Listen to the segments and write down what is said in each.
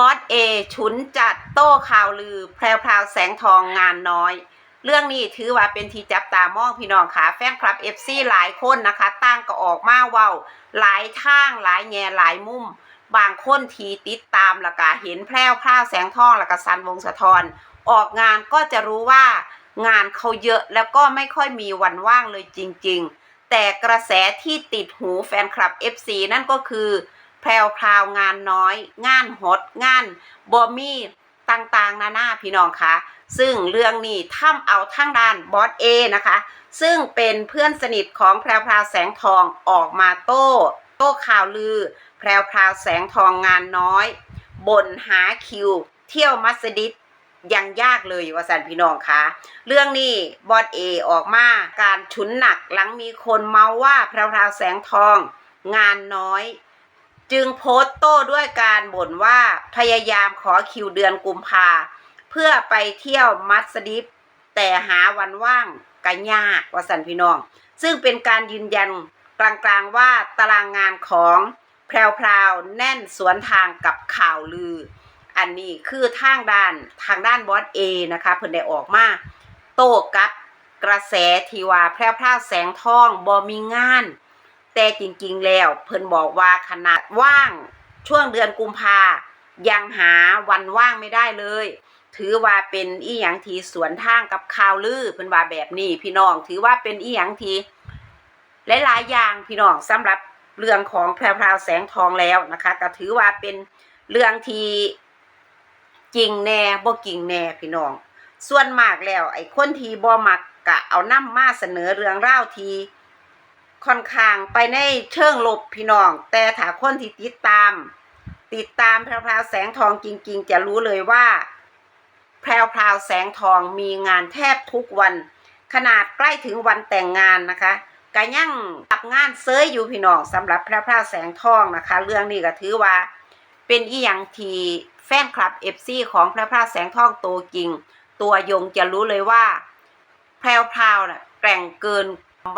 บอสเอฉุนจัดโต้ข่าวลือ แพรวพราวแสงทองงานน้อย เรื่องนี้ถือว่าเป็นที่จับตามองพี่น้องค่ะแฟนคลับเอฟซีหลายคนนะคะตั้งก็ออกมาเว้าหลายทางหลายแง่หลายมุม บางคนทีติดตามแล้วก็เห็นแพรวพราวแสงทองแล้วก็สันวงสะทอนออกงานก็จะรู้ว่างานเขาเยอะแล้วก็ไม่ค่อยมีวันว่างเลยจริง ๆ แต่กระแสที่ติดหูแฟนคลับ FC นั่นก็คือ แพรวพราวงานน้อย งานฮอตงานบอมี่ต่างๆ นานาพี่น้องคะซึ่งเรื่องนี้ทำเอาทั้งด้านบอสเอนะคะ ซึ่งเป็นเพื่อนสนิทของแพรวพราวแสงทองออกมาโต้ โต้ข่าวลือ แพรวพราวแสงทองงานน้อยบ่นหาคิว เที่ยวมัสยิดยังยากเลยว่าสันพี่น้องคะเรื่องนี้บอสเอออกมาการฉุนหนักหลังมีคนเมาว่าแพรวพราวแสงทอง งานน้อย จึงโพสต์โต้ด้วยการบ่นว่าพยายามขอคิวเดือนกุมภาเพื่อไปเที่ยวมัสยิดแต่หาวันว่างก็ยากว่าสันพี่น้อง ซึ่งเป็นการยืนยันกลางๆว่าตารางงานของแพรวๆแน่นสวนทางกับข่าวลือ อันนี้คือทางด้านทางด้านบอสเอนะคะเพิ่นได้ออกมาโต้กับกระแสที่ว่าแพรวๆแสงทองบ่มีงาน แต่จริงๆแล้ว เพิ่นบอกว่าขนาดว่างช่วงเดือนกุมภายังหาวันว่างไม่ได้เลย ถือว่าเป็นอีหยังทีสวนทางกับข่าวลือเพิ่นว่าแบบนี้พี่น้องถือว่าเป็นอีหยังทีหลายๆอย่างพี่น้องสำหรับเรื่องของแพรวแสงทองแล้วนะคะก็ถือว่าเป็นเรื่องที่จริงแน่บ่จริงแน่พี่น้อง ส่วนมากแล้ว ไอ้คนที่บ่มักกะเอานำมาเสนอเรื่องราที ค่อนข้างไปในเชิงลบพี่น้อง แต่ถ้าคนที่ติดตาม ติดตามแพรวพราวแสงทองจริง ๆ จะรู้เลยว่า แพรวพราวแสงทองมีงานแทบทุกวัน ขนาดใกล้ถึงวันแต่งงานนะคะก็ยังรับงานเซยอยู่พี่น้องสำหรับแพรวพราวแสงทองนะคะ เรื่องนี้ก็ถือว่า เป็นอีหยังทีแฟนคลับเอฟซีของแพรวพราวแสงทองตัวจริง ตัวยงจะรู้เลยว่า แพรวพราวน่ะแกร่งเกิน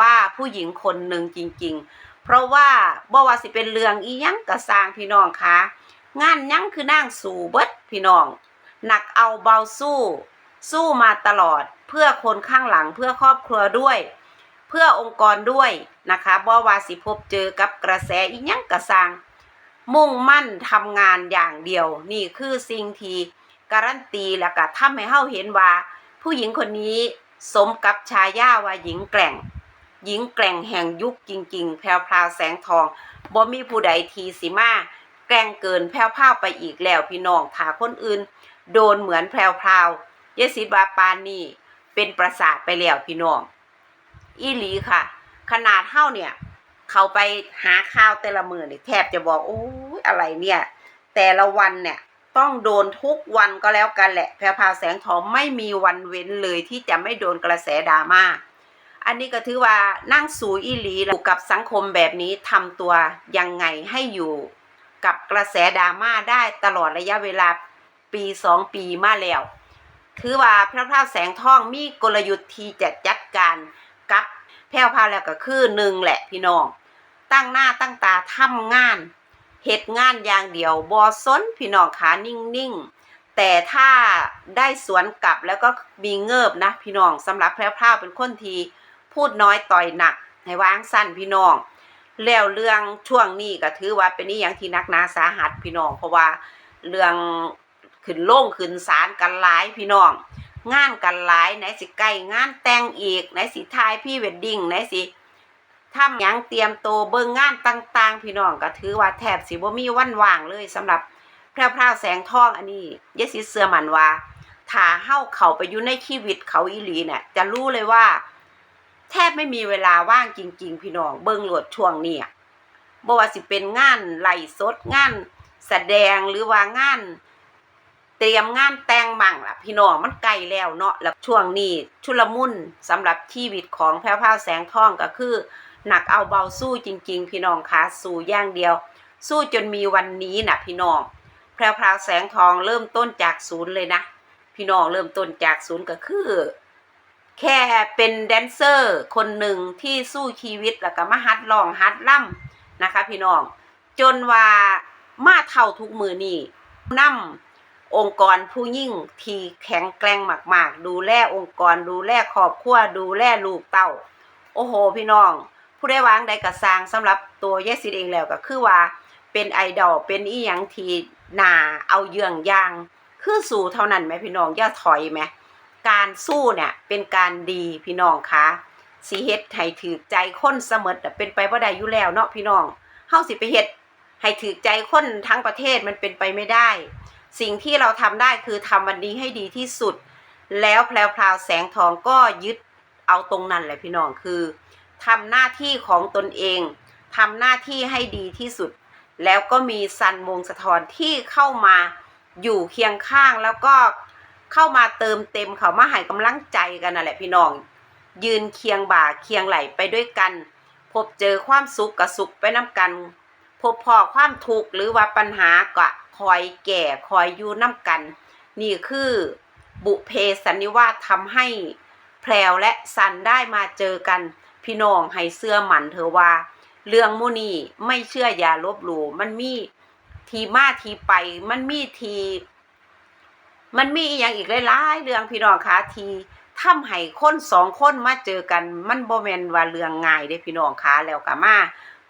ว่าผู้หญิงคนหนึ่งจริง ๆ เพราะว่าบ่ว่าสิเป็นเรื่องอีหยังกระสร้างพี่น้องคะงานยังคือนั่งสู่เบิดพี่น้องหนักเอาเบาสู้ สู้มาตลอดเพื่อคนข้างหลังเพื่อครอบครัวด้วย เพื่อองค์กรด้วยนะคะบ่ว่าสิพบเจอกับกระแสอีหยังกระสร้าง มุ่งมั่นทำงานอย่างเดียว นี่คือสิ่งที่การันตีแล้วก็ทำให้เฮาเห็นว่า ผู้หญิงคนนี้สมกับชายาว่าหญิงแกร่ง หญิงแกร่งแห่งยุคจริง ๆ แพรวพราวแสงทองบ่มีผู้ใดทีสิมาแกร่งเกินแพรวพราวไปอีกแล้วพี่น้องถ้าคนอื่น โดนเหมือนแพรวพราวเยสิบาปานนี่เป็นประสาทไปแล้วพี่น้องอีหลีค่ะ ขนาดเฮาเนี่ย เขาไปหาข้าวแต่ละมือเนี่ยแทบจะบอกโอ้ยอะไรเนี่ย แต่ละวันเนี่ยต้องโดนทุกวันก็แล้วกันแหละ แพรวพาวแสงทองไม่มีวันเว้นเลยที่จะไม่โดนกระแสดราม่า อันนี้ก็ถือว่านั่งสูอีหลีอยู่กับสังคมแบบนี้ทำตัวยังไงให้อยู่กับกระแสดราม่าได้ตลอดระยะเวลาปีสองปีมาแล้ว ถือว่าพระพราวแสงทองมีกลยุทธ์ที่จะจัดการกับแพรวพาแล้วก็คือหนึ่งแหละพี่น้อง ตั้งหน้าตั้งตาทำงานเหตุงานอย่างเดียวบอซนพี่น้องขานิ่งๆ แต่ถ้าได้สวนกลับแล้วก็มีเงิบนะพี่น้องสำหรับแพรวพราวเป็นคนที่ พูดน้อยต่อยหนักให้วางสั้นพี่น้อง แล้วเรื่องช่วงนี้ก็ถือว่าเป็นนี่อย่างที่นักหนาสาหัสพี่น้อง เพราะว่าเรื่องขึ้นโล่งขึ้นศาลกันหลายพี่น้อง งานกันหลายไหนสิใกล้งานแต่งอีกไหนสิทายพี่เวดดิ้งไหนสิทำยังเตรียมโตเบิ่งงานต่างๆ พี่น้องก็ถือว่าแทบสิบ่มีวันว่างเลยสำหรับแพรวพราวแสงทองอันนี้ยายสิเสื้อมันว่าถ้าเฮาเข้าไปอยู่ในชีวิตเขาอีหลีเนี่ยจะรู้เลยว่า แทบไม่มีเวลาว่างจริง ๆ พี่น้องเบิ่งหลวดช่วงนี้บ่ว่าสิเป็นงานไล่สดงานแสดงหรือว่างาน เตรียมงานแต่งมั่งล่ะ พี่น้องมันใกล้แล้วเนาะแล้วช่วงนี้ชุลมุนสำหรับชีวิตของแพรวพาแสงทองก็คือ หนักเอาเบาสู้จริง ๆ พี่น้องคะสู้อย่างเดียว สู้จนมีวันนี้น่ะพี่น้องแพรพาวแสงทองเริ่มต้นจากศูนย์เลยนะพี่น้องเริ่มต้นจากศูนย์ก็คือ แค่เป็นแดนเซอร์คนหนึ่งที่สู้ชีวิตแล้วก็มาฮัดร้องฮัดล่ำนะคะ พี่น้อง จนว่ามาเท่าทุกมือนี่นำองค์กรผู้ยิ่งที่แข็งแกร่งมาก ๆ ดูแลองค์กรดูแลครอบครัวดูแลลูกเต้า โอ้โห พี่น้อง ผู้ได้วางใดกระสร้างสำหรับตัวเยสิตเองแล้วก็คือว่าเป็นไอดอลเป็นอีหยังทีนาเอาเยื่องยาง คือสู้เท่านั้นไหมพี่น้องอย่าถอยไหม การสู้เนี่ยเป็นการดีพี่น้องคะสีเฮ็ดให้ถือใจคนเสมอเป็นไปบ่ได้อยู่แล้วเนาะพี่น้องเฮาสิไปเฮ็ดให้ถือใจคนทั้งประเทศมันเป็นไปไม่ได้ สิ่งที่เราทำได้คือทำวันนี้ให้ดีที่สุด แล้วแพลวพราวแสงทองก็ยึดเอาตรงนั้นแหละพี่น้องคือทำหน้าที่ของตนเองทำหน้าที่ให้ดีที่สุด แล้วก็มีซันวงสะทอนที่เข้ามาอยู่เคียงข้างแล้วก็ เข้ามาเติมเต็มเขามาให้กำลังใจกันนั่นแหละพี่น้อง ยืนเคียงบ่าเคียงไหลไปด้วยกัน พบเจอความสุขกับสุขไปน้ำกัน พบพอความทุกข์หรือว่าปัญหาก็คอยแก่คอยอยู่น้ำกัน นี่คือบุเพสันนิวาสทำให้แพรวและซันได้มาเจอกัน พี่น้องให้เสื้อหมันเธอว่า เรื่องมุนีไม่เชื่ออย่าลบหลู่มันมีทีมาทีไปมันมีที มันมีอย่างอีกหลายๆเรื่องพี่น้องคะทีทำให้คนสองคนมาเจอกันมันบ่แม่นว่าเรื่องง่ายเด้พี่น้องคะแล้วก็มา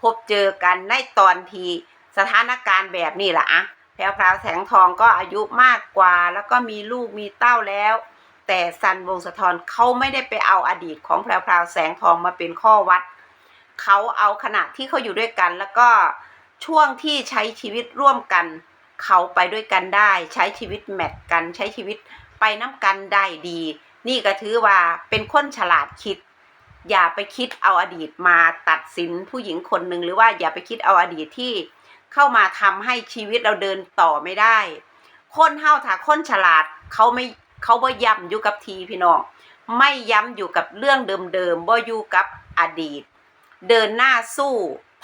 พบเจอกันในตอนที่สถานการณ์แบบนี้ล่ะอะแพรวพราวแสงทองก็อายุมากกว่า แล้วก็มีลูกมีเต้าแล้ว แต่ซันวงศ์สะทอนเขาไม่ได้ไปเอาอดีตของแพรวพราวแสงทองมาเป็นข้อวัดเขาเอาขณะที่เขาอยู่ด้วยกัน แล้วก็ช่วงที่ใช้ชีวิตร่วมกัน เขาไปด้วยกันได้ ใช้ชีวิตแมทกัน ใช้ชีวิตไปน้ำกันได้ดี นี่ก็ถือว่าเป็นคนฉลาดคิด อย่าไปคิดเอาอดีตมาตัดสินผู้หญิงคนหนึ่งหรือว่าอย่าไปคิดเอาอดีตที่เข้ามาทำให้ชีวิตเราเดินต่อไม่ได้ คนเฮาถ้าคนฉลาดเขาไม่เขาบ่ย้ำอยู่กับทีพี่น้องไม่ย้ำอยู่กับเรื่องเดิมๆบ่อยู่กับอดีต เดินหน้าสู้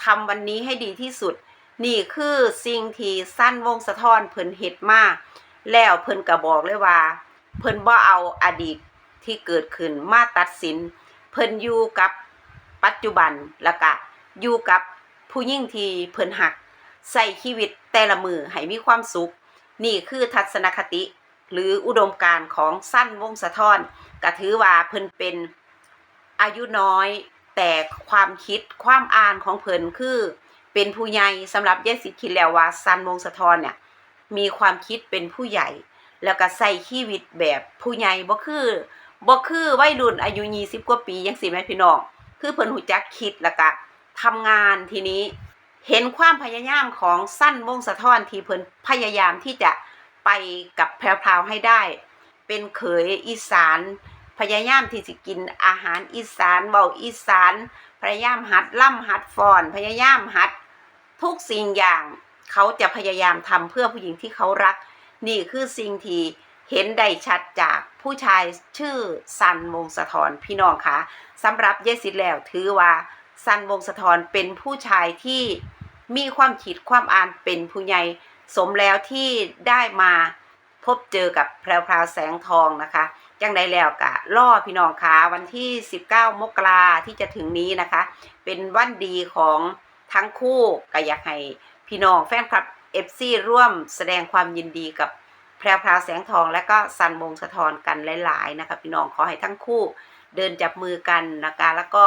ทำวันนี้ให้ดีที่สุด นี่คือสิ่งที่สั้นวงสะท้อนเพิ่นเฮ็ดมาแล้วเพิ่นก็บอกเลยว่า เพิ่นบ่เอาอดีตที่เกิดขึ้นมาตัดสิน เพิ่นอยู่กับปัจจุบันแล้วก็อยู่กับผู้ยิ่งที่เพิ่นหักใส่ชีวิตแต่ละมือให้มีความสุข นี่คือทัศนคติ หรืออุดมการของสั้นวงสะท้อนก็ถือว่าเพิ่นเป็นอายุน้อย แต่ความคิดความอ่านของเพิ่นคือ เป็นผู้ใหญ่สำหรับยายสิคิดแล้วว่าสั้นวงสะทอนเนี่ย มีความคิดเป็นผู้ใหญ่ แล้วก็ใส่ชีวิตแบบผู้ใหญ่บ่คือบ่คือวัยรุ่นอายุ20กว่าปีจังซี่แม่พี่น้องคือเพิ่นหูจักคิดแล้วก็ทำงานทีนี้เห็นความพยายามของสั้นวงสะท้อนที่เพิ่นพยายามที่จะไปกับแพรวให้ได้ เป็นเขยอีสาน พยายามที่จะกินอาหารอีสานเบาอีสาน พยายามหัดล่ำหัดฟอน พยายามหัด ทุกสิ่งอย่างเขาจะพยายามทำเพื่อผู้หญิงที่เขารัก นี่คือสิ่งที่เห็นได้ชัดจากผู้ชายชื่อซันวงสะทอนพี่น้องคะสำหรับเยสิตแล้วถือว่าซันวงสะทอนเป็นผู้ชายที่มีความคิดความอ่านเป็นผู้ใหญ่สมแล้วที่ได้มาพบเจอกับแพรวพราวแสงทองนะคะจังใดแล้วกะล่อพี่น้องคะวันที่ 19 มกราที่จะถึงนี้นะคะ เป็นวันดีของ ทั้งคู่ก็อยากให้พี่น้องแฟนคลับเอฟซีร่วมแสดงความยินดีกับแพรวพราวแสงทองและก็ซันวงสะทอนกันหลาย ๆ นะคะพี่น้องขอให้ทั้งคู่เดินจับมือกันนะคะแล้วก็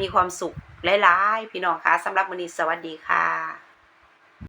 มีความสุขหลาย ๆ พี่น้องคะสำหรับวันนี้สวัสดีค่ะ